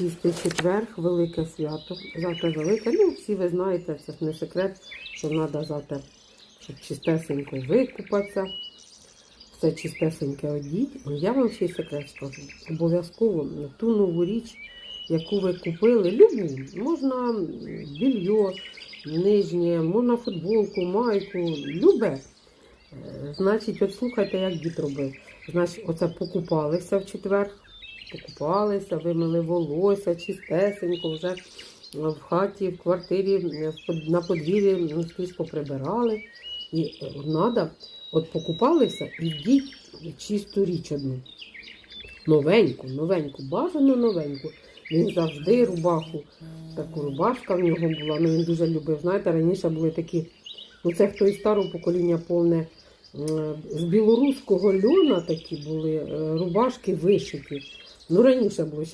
Чистий четверг, велике свято. Завтра велике. Ну, всі ви знаєте, це не секрет, що треба завтра, щоб чистесенько викупатися. Все чистесеньке одіть. Ну, Я вам ще й секрет скажу. Обов'язково ту нову річ, яку ви купили, любу, можна більйо, нижнє, можна футболку, майку, любе. Е, Значить, от слухайте, як дід робив. Значить, оце покупалися в четвер, покупалися, вимили волосся, чистесенько, вже в хаті, в квартирі, на подвір'ї ну, скрізь поприбирали. І треба, от покупалися і йдіть чисту річ одну. Новеньку, новеньку, бажано новеньку. Він завжди рубаху, таку рубашка в нього була, ну він дуже любив. Знаєте, раніше були такі, ну це хто із старого покоління повне, е, з білоруського льона такі були е, рубашки вишиті. Ну раніше було.